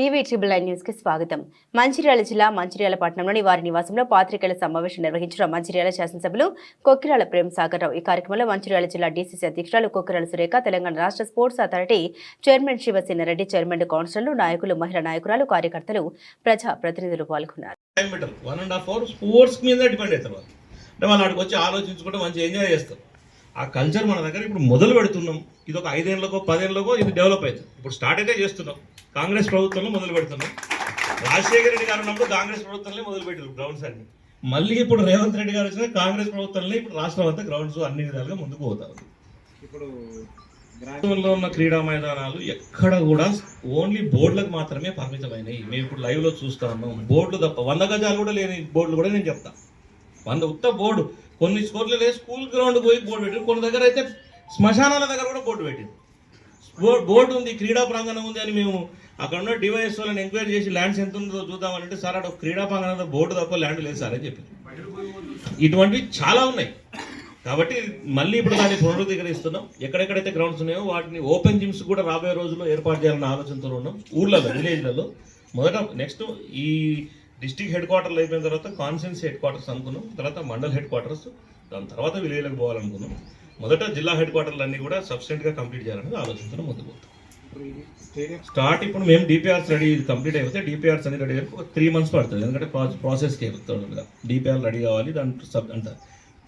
TV triple nine న్యూస్కి స్వాగతం. మంచిర్యాల జిల్లా మంచిర్యాల పట్టణంలోని వారి నివాసంలో పాత్రికేయుల సమావేశం నిర్వహించిన మంచిర్యాల శాసనసభ్యులు కొక్కిరాల ప్రేమ్ సాగర్ రావు. ఈ కార్యక్రమంలో మంచిర్యాల జిల్లా డీసీసీ అధ్యక్షురాలు కొక్కిరాల సురేఖ తెలంగాణ రాష్ట్ర sports authority chairman Shivasena Reddy chairman కౌన్సిలర్లు నాయకులు మహిళా నాయకురాలు కార్యకర్తలు ప్రజా ప్రతినిధులు పాల్గొన్నారు. One and half hour sports మీద డిపెండ్ అవుతారు వాళ్ళు. వచ్చి ఆలోచించుకుంటే మంచి ఎంజాయ్ చేస్తారు. ఆ కల్చర్ మన దగ్గర ఇప్పుడు మొదలు పెడుతున్నాం. ఇది ఒక ఐదేళ్ళకో పదేళ్ళకో ఇది డెవలప్ అవుతుంది. ఇప్పుడు స్టార్ట్ అయితే చేస్తున్నాం. కాంగ్రెస్ ప్రభుత్వంలో మొదలు పెడుతున్నాం. రాజశేఖర రెడ్డి గారు ఉన్నప్పుడు కాంగ్రెస్ ప్రభుత్వంలో మొదలు పెట్టారు గ్రౌండ్స్ అన్ని. మళ్ళీ ఇప్పుడు రేవంత్ రెడ్డి గారు వచ్చిన కాంగ్రెస్ ప్రభుత్వంలో ఇప్పుడు రాష్ట్రం అంతా గ్రౌండ్స్ అన్ని విధాలుగా ముందుకు పోతారు ఇప్పుడు గ్రా- రాష్ట్రంలో ఉన్న క్రీడా మైదానాలు ఎక్కడ కూడా ఓన్లీ బోర్డులకు మాత్రమే పరిమితమైనవి. మేము ఇప్పుడు లైవ్లో చూస్తా ఉన్నాం. బోర్డులు తప్ప వంద గజాలు కూడా లేని బోర్డులు కూడా నేను చెప్తా. వంద ఉత్త బోర్డు. కొన్ని స్కోర్లు లేదు స్కూల్ గ్రౌండ్ పోయి బోర్డు పెట్టింది కొన్ని దగ్గర అయితే శ్మశానాల దగ్గర కూడా బోర్డు పెట్టింది బోర్డు బోర్డు ఉంది క్రీడా ప్రాంగణం ఉంది అని మేము అక్కడ ఉన్న డివైఎస్ వాళ్ళని ఎంక్వైరీ చేసి ల్యాండ్స్ ఎంత ఉందో చూద్దామంటే సార్ అక్కడ క్రీడా ప్రాంగణంలో బోర్డు తప్ప ల్యాండ్ లేదు సార్ అని చెప్పింది ఇటువంటివి చాలా ఉన్నాయి. కాబట్టి మళ్ళీ ఇప్పుడు దాన్ని పునరుద్ధీకరిస్తున్నాం. ఎక్కడెక్కడైతే గ్రౌండ్స్ ఉన్నాయో వాటిని ఓపెన్ జిమ్స్ కూడా రాబోయే రోజుల్లో ఏర్పాటు చేయాలన్న ఆలోచనతో ఉన్నాం. ఊర్లలో విలేజ్లలో మొదట నెక్స్ట్ ఈ డిస్టిక్ హెడ్ క్వార్టర్లు అయిపోయిన తర్వాత కాన్ఫరెన్స్ హెడ్ క్వార్టర్స్ అనుకున్నాం. తర్వాత మండల్ హెడ్ క్వార్టర్స్. దాని తర్వాత విలేజ్లకు పోవాలనుకున్నాం. మొదట జిల్లా హెడ్ క్వార్టర్లు అన్ని కూడా సబ్స్టెంట్గా కంప్లీట్ చేయాలని ఆలోచనతో ముందుకు స్టార్ట్ ఇప్పుడు మేము డిపిఆర్స్ రెడీ కంప్లీట్ అయిపోతే డిపిఆర్స్ అన్ని రెడీ అయిపోతే ఒక త్రీ మంత్స్ పడుతుంది. ఎందుకంటే ప్రాసెస్కి అవుతుంది డిపిఆర్ రెడీ కావాలి దాని సబ్ అంట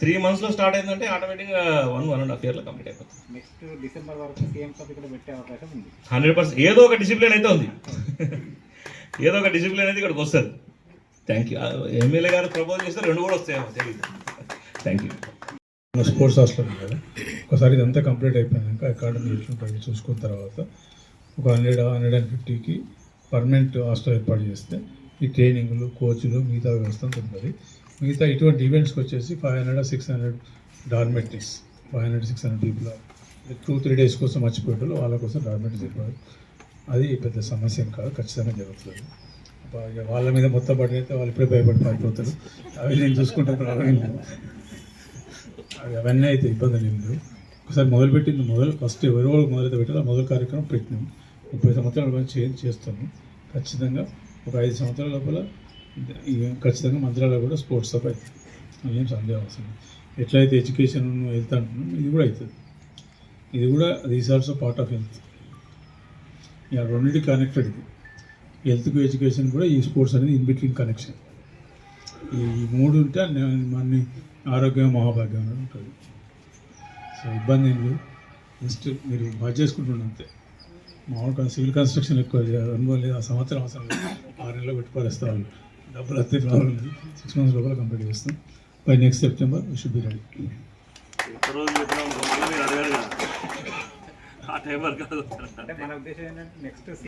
త్రీ మంత్స్లో స్టార్ట్ అయిందంటే ఆటోమేటిక్గా వన్ వన్ అండ్ హాఫ్ ఇయర్లో కంప్లీట్ అయిపోతుంది. నెక్స్ట్ డిసెంబర్ వరకు సీఎం సభ ఇక్కడ పెట్టే అవకాశం ఉంది. Hundred percent. ఏదో ఒక డిసిప్లిన్ అయితే ఉంది. ఏదో ఒక డిసిప్లిన్ అయితే ఇక్కడికి వస్తుంది. థ్యాంక్ యూ ఎమ్మెల్యే గారు ప్రపోజ్ చేస్తే రెండు కూడా వస్తాయేమో తెలియదు థ్యాంక్ యూ మన స్పోర్ట్స్ హాస్టల్ కదా. ఒకసారి ఇదంతా కంప్లీట్ అయిపోయాక అకాడమీ ఎట్లుంటుంది చూసుకున్న తర్వాత ఒక హండ్రెడ్ హండ్రెడ్ అండ్ ఫిఫ్టీకి పర్మనెంట్ హాస్టల్ ఏర్పాటు చేస్తే ఈ ట్రైనింగ్లు కోచ్లు మిగతా వ్యవస్థ ఉంటుంది మిగతా ఇటువంటి ఈవెంట్స్కి వచ్చేసి five hundred six hundred dormitories five hundred six hundred people two three days కోసం మర్చిపోయేటోళ్ళు వాళ్ళ కోసం డార్మెటరీస్ ఇవ్వాలి అది పెద్ద సమస్య కాదు ఖచ్చితంగా జరుగుతుంది. ఇక వాళ్ళ మీద మొత్తం పడితే వాళ్ళు ఇప్పుడే భయపడి పారిపోతారు అవి నేను చూసుకుంటే ప్రాబ్లం అవి అవన్నీ అయితే ఇబ్బంది లేదు. ఒకసారి మొదలుపెట్టింది మొదలు ఫస్ట్ ఎవరో వాళ్ళు మొదలు పెట్టారు మొదలు కార్యక్రమం పెట్టినాం. ముప్పై సంవత్సరాల చేంజ్ చేస్తాము. ఖచ్చితంగా ఒక ఐదు సంవత్సరాల లోపల ఖచ్చితంగా మంత్రాలలో కూడా స్పోర్ట్స్ అప్ అవుతుంది ఏం సందేహం అవసరం ఎట్లయితే ఎడ్యుకేషన్ హెల్త్ అంటున్నాం ఇది కూడా అవుతుంది. ఇది కూడా these also part of health ఇక రెండింటి కనెక్టెడ్ ఇది. హెల్త్కు ఎడ్యుకేషన్ కూడా ఈ స్పోర్ట్స్ అనేది ఇన్ బిట్వీన్ కనెక్షన్. ఈ మూడు ఉంటే మన ఆరోగ్యం మహాభాగ్యం అనేది ఉంటుంది. సో ఇబ్బంది ఏం లేదు. జస్ట్ మీరు బాగా చేసుకుంటున్నారు అంతే మామూలుగా సివిల్ కన్స్ట్రక్షన్ ఎక్కువ అనుభవం లేదు. ఆ సంవత్సరం అవసరం లేదు. ఆరు నెలలు పెట్టి పరేస్తా వాళ్ళు. డబ్బులు వస్తే ప్రాబ్లం లేదు సిక్స్ మంత్స్ లోపల కంప్లీట్ చేస్తాం. By next September should be ready ఆ టైం వరకు